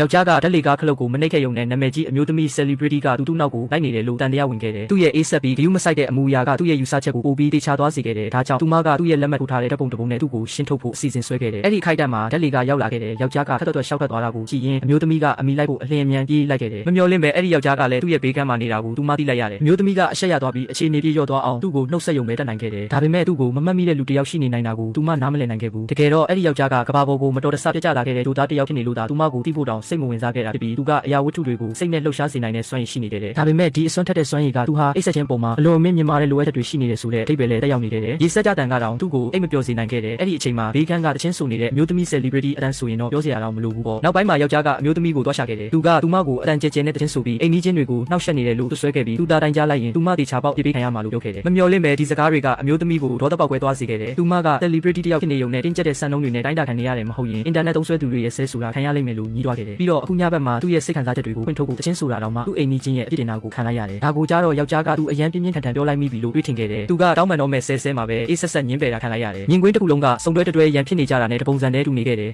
ယောက်ျားကဓာတ်လေကားခလုတ်ကိုမနှိပ်ခဲ့ရုံနဲ့နာမည်ကြီးအမျိုးသမီး celebrity ကသူ့နောက်ကိုလိုက်နေတယ်လို့တန်တရားဝင်ခဲ့တယ်သူ့ရဲ့အေးဆက်ပြီးဂယုမဆိုင်တဲ့အမူအရာကသူ့ရဲ့ယူဆချက်ကိုပိုပြီးတေချာသွားစေခဲ့တယ်ဒါကြောင့်သူမကသူ့ရဲ့လက်မှတ်ထိုးထားတဲ့ဓာတ်ပုံတစ်ပုံနဲ့သူ့ကိုရှင်းထုတ်ဖို့အစီအစဉ်ဆွဲခဲ့တယ်အဲ့ဒီခိုက်တက်မှာဓာတ်လေကားရောက်လာခဲ့တယ်ယောက်ျားကထပ်တော့ရှောက်ထွက်သွားတာကိုကြည့်ရင်အမျိုးသမီးကအမိလိုက်ဖို့အလင်းအမြန်ပြေးလိုက်ခဲ့တယ်မမျော်လင့်ပဲအဲ့ဒီယောက်ျားကလည်းသူ့ရဲ့ဘေးကမ်းမှာနေတာကိုသူမသိလိုက်ရတယ်အမျိုးသမီးကအဆက်ရသွားပြီးအခြေအနေပြေလျော့သွားအောင်သူ့ကိုနှုတ်ဆက်ယုံပဲတတ်နိုင်ခဲ့တယ်ဒါပေမဲ့သူ့ကိုမမှတ်မိတဲ့လူတစ်ယောက်ရှိနေနိုင်တာကိုသူမနားမလည်နိုင်ခဲ့ဘူးတကယ်တော့အဲ့ဒီယောက်ျားကကဘာပေါ်ကိုမတော်တဆပြစ်ကျလာခဲ့တဲ့ဒိုသားတစ်ယောက်ဖြစ်နေလို့သာသူမကိုတိဖို့တောင်စိတ်မဝင်စားခဲ့တာဖြစ်ပြီးသူကအရာဝတ္ထုတွေကိုစိတ်နဲ့လှုပ်ရှားစေနိုင်တဲ့စွမ်းရည်ရှိနေတယ်ဒါပေမဲ့ဒီအစွမ်းထက်တဲ့စွမ်းရည်ကသူဟာအိတ်ဆက်ချင်းပုံမှာအလွန်အမင်းမြင်မာတဲ့လိုအပ်ချက်တွေရှိနေတယ်ဆိုတဲ့အဓိပ္ပာယ်လည်းတက်ရောက်နေတယ်ရေစက်ကြတန်ကတောင်သူ့ကိုအိတ်မပျော်စေနိုင်ခဲ့တယ်အဲ့ဒီအချိန်မှာဘေးကန်းကတချင်းဆိုနေတဲ့အမျိုးသမီး celebrity အတန်းဆိုရင်တော့ပြောစရာတော့မလိုဘူးပေါ့နောက်ပိုင်းမှာယောက်ျားကအမျိုးသမီးကိုတွားရှာခဲ့တယ်သူကသူမကိုအတန်းကျဲကျဲနဲ့တချင်းဆိုပြီးအိမ်နီးချင်းတွေကိုနှောက်ယှက်နေတယ်လို့သူဆွဲခဲ့ပြီးသူသားတိုင်းကြားလိုက်ရင်သူမတေချာပေါက်ပြေးပေးခံရမှာလို့ပြောခဲ့တယ်မမျော်လင့်ပဲဒီစကားတွေကအမျိုးသမီးကိုဒေါသပေါက်ကွဲသွားစေခဲ့တယ်သူမက celebrity တယောက်ဖြစ်နေုံနဲ့တင်းကျပ်တဲ့စံနှုန်းတွေနဲ့တိုင်းတာခံနေရတယ်မဟုတ်ရင် internet သုံးစွဲသူတွေရဲ့ဆဲဆိုတာခံရလိမ့်မယ်လို့ညီးတွားခဲ့တယ်ပြီးတော့အခုညဘက်မှာသူ့ရဲ့စိတ်ခံစားချက်တွေကိုဖွင့်ထုတ်ဖို့တချင်းဆိုတာတော့မှသူ့အိမ်နီးချင်းရဲ့အပြစ်တင်တာကိုခံလိုက်ရတယ်ဒါကိုကြားတော့ယောက်ျားကသူအရန်ပြင်းပြင်းထန်ထန်ပြောလိုက်မိပြီလို့တွေးထင်ခဲ့တယ်သူကတောင်းပန်တော့မဲ့ဆဲဆဲမှာပဲအေးဆက်ဆက်ညင်းပယ်တာခံလိုက်ရတယ်ညင်ကွင်းတစ်ခုလုံးကစုံတွဲတွဲရန်ဖြစ်နေကြတာနဲ့တပုံစံတည်းတူနေခဲ့တယ်